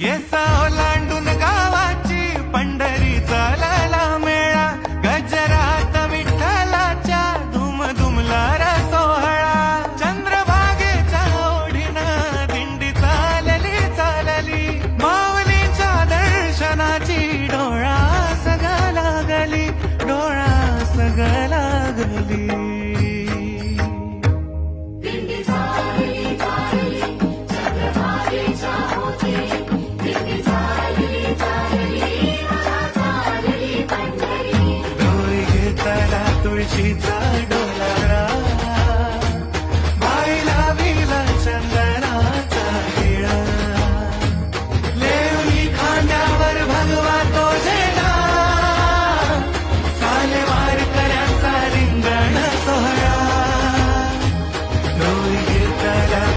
येसा ओलांडून गावाची पंढरी चालला मेळा. गजरात विठ्ठलाच्या धुम धुमला रा सोहळा चंद्रभागेच्या ओढीनं दिंडी चालली चालली. माऊलीच्या दर्शनाची डोळा सगळा लागली डोळा सगळा लागली. तुळशीचा डोंगर